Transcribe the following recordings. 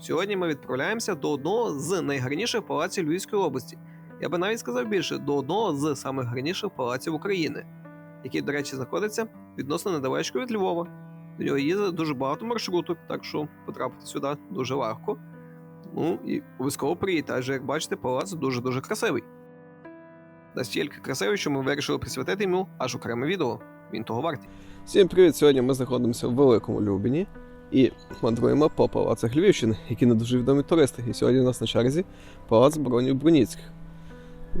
Сьогодні ми відправляємося до одного з найгарніших палаців Львівської області. Я би навіть сказав більше до одного з самих гарніших палаців України, який, до речі, знаходиться відносно недалечко від Львова. До нього їздить дуже багато маршруток, так що потрапити сюди дуже легко. Ну і обов'язково приїдьте, адже як бачите, палац дуже-дуже красивий. Настільки красивий, що ми вирішили присвятити йому аж окреме відео. Він того вартий. Всім привіт! Сьогодні ми знаходимося в Великому Любіні і мандруємо по палацах Львівщини, які не дуже відомі туристи. І сьогодні у нас на черзі палац Бронів Бруніцьких.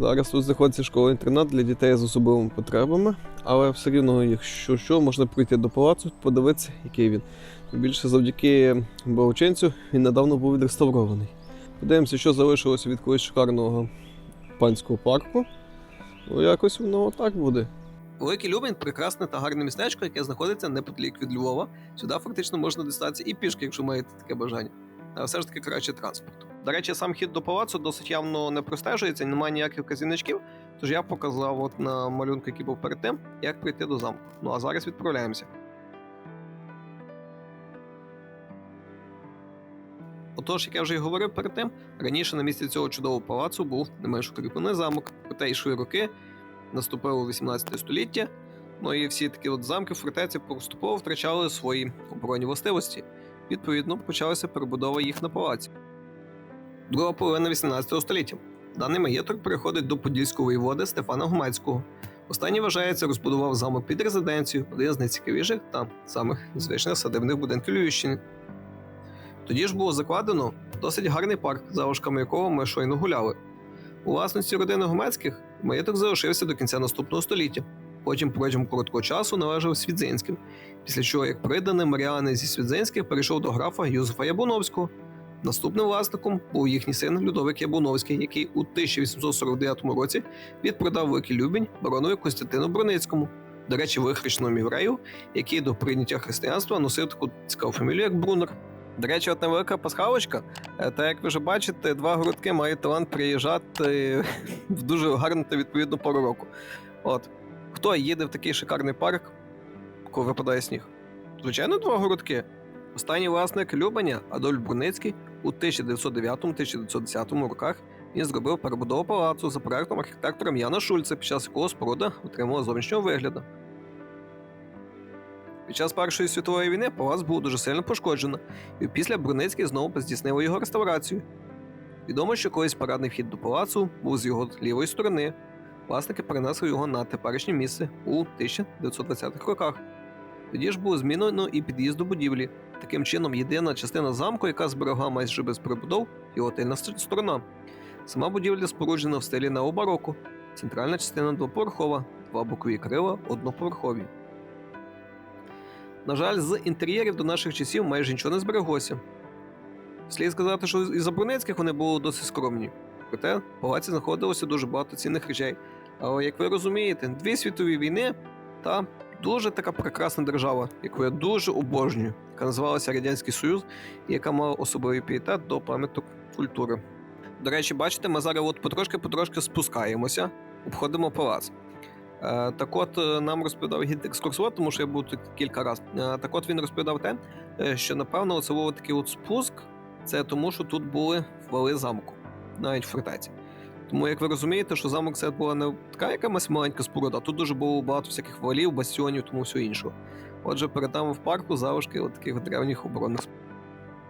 Зараз тут знаходиться школа-інтернат для дітей з особливими потребами, але все рівно, якщо що, можна прийти до палацу, подивитися, який він. Більше завдяки благочинцю він недавно був відреставрований. Подивимося, що залишилося від колись шикарного панського парку. Ну, якось воно отак буде. Великий Любень прекрасне та гарне містечко, яке знаходиться неподалік від Львова. Сюди фактично можна дістатися і пішки, якщо маєте таке бажання. А все ж таки краще транспорту. До речі, сам хід до палацу досить явно не простежується, немає ніяких вказівничків. Тож я показав от на малюнку, який був перед тим, як прийти до замку. Ну а зараз відправляємося. Отож, як я вже й говорив перед тим, раніше на місці цього чудового палацу був не менш укріплений замок. Проте йшли роки, наступило 18 століття. Ну і всі такі от замки, фортеці поступово втрачали свої оборонні властивості. Відповідно, почалася перебудова їх на палаці. Друга половина 18 століття. Даний маєток переходить до подільського воєводи Стефана Гумацького. Останній вважається, розбудував замок під резиденцію, один з найцікавіших та самих звичних садибних будинків Львівщини. Тоді ж було закладено досить гарний парк, залишками якого ми щойно гуляли. У власності родини Гумецьких маєток залишився до кінця наступного століття. Потім протягом короткого часу належав Свідзинським, після чого, як приданий Маріани зі Свідзинських перейшов до графа Юзефа Ябуновського. Наступним власником був їхній син Людовик Ябуновський, який у 1849 році відпродав Великий Любінь баронові Костянтину Броницькому, до речі, вихрещеному єврею, який до прийняття християнства носив таку цікаву фамілію, як Брунер. До речі, от невелика пасхалочка. Е, Та як ви вже бачите, два городки мають талант приїжджати в дуже гарну та відповідну пору року. От хто їде в такий шикарний парк, коли випадає сніг? Звичайно, два городки. Останній власник Любаня Адольф Бруницький у 1909-1910 роках він зробив перебудову палацу за проектом архітектора Яна Шульца, під час якого споруда отримала зовнішнього вигляду. Під час Першої світової війни палац був дуже сильно пошкоджено, і після Бруницький знову здійснив його реставрацію. Відомо, що колись парадний вхід до палацу був з його лівої сторони. Власники перенесли його на теперішнє місце у 1920-х роках. Тоді ж було змінено і під'їзд до будівлі. Таким чином, єдина частина замку, яка зберегла майже без прибудов, його тильна сторона. Сама будівля споруджена в стилі необароко. Центральна частина двоповерхова, два бокові крила одноповерхові. На жаль, з інтер'єрів до наших часів майже нічого не збереглося. Слід сказати, що і за Брунецьких вони були досить скромні. Проте в палаці знаходилося дуже багато цінних речей. Але як ви розумієте, дві світові війни та дуже така прекрасна держава, яку я дуже обожнюю, яка називалася Радянський Союз, і яка мала особливий пієтет до пам'яток культури. До речі, бачите, ми зараз от потрошки-потрошки спускаємося, обходимо палац. Е, Так от е, нам розповідав гід екскурсовод, тому що я був тут кілька разів. Е, Так от він розповідав те, що напевно оце був такий от спуск, це тому, що тут були вали замку, навіть фортеці. Тому, як ви розумієте, що замок це була не така якась маленька споруда, тут дуже було багато всяких валів, бастіонів, тому все іншого. Отже, перед нами в парку залишки от таких древніх оборонних.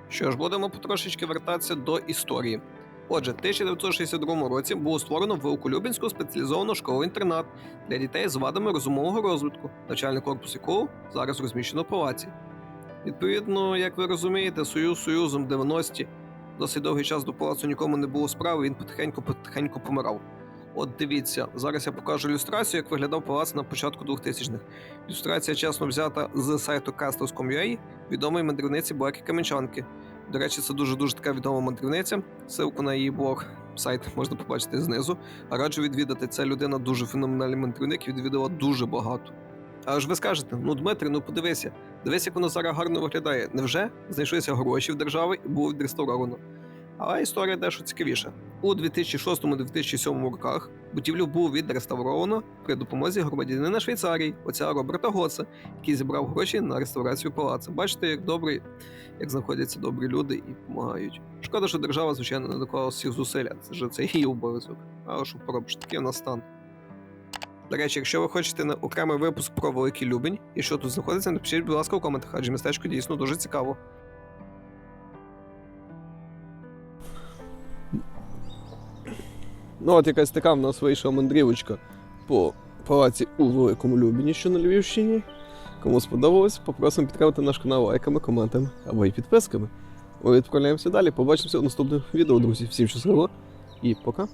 Що ж, будемо потрошечки вертатися до історії. Отже, в 1962 році було створено в Великолюбінську спеціалізовану школу-інтернат для дітей з вадами розумового розвитку, навчальний корпус якого зараз розміщено в палаці. Відповідно, як ви розумієте, союз союзом 90-ті досить довгий час до палацу нікому не було справи, він потихеньку-потихеньку помирав. От дивіться, зараз я покажу ілюстрацію, як виглядав палац на початку 2000-х. Ілюстрація чесно взята з сайту Castles.com.ua відомої мандрівниці Блаки Кам'янчанки. До речі, це дуже-дуже така відома мандрівниця. Ссылку на її блог, сайт можна побачити знизу. Раджу відвідати. Ця людина дуже феноменальний мандрівник, відвідала дуже багато. А ж ви скажете, ну Дмитрий, ну подивися, дивись, як воно зараз гарно виглядає. Невже знайшлися гроші в держави і було відреставровано? Але історія дещо цікавіша. У 2006-2007 роках будівлю було відреставровано при допомозі громадянина Швейцарії, отця Роберта Гоца, який зібрав гроші на реставрацію палацу. Бачите, як добрі, як знаходяться добрі люди і допомагають. Шкода, що держава, звичайно, не доклала всіх зусиль, а це ж це її обов'язок. Але що поробиш, такий у нас стан. До речі, якщо ви хочете на окремий випуск про Великий Любень і що тут знаходиться, напишіть, будь ласка, у коментах, адже містечко дійсно дуже цікаво. Ну, от якась така в нас вийшла мандрівочка по палаці у Великому Любіні, що на Львівщині. Кому сподобалось, попросимо підтримати наш канал лайками, коментами або і підписками. Ми відправляємося далі. Побачимося у наступному відео, друзі. Всім щасливо і пока!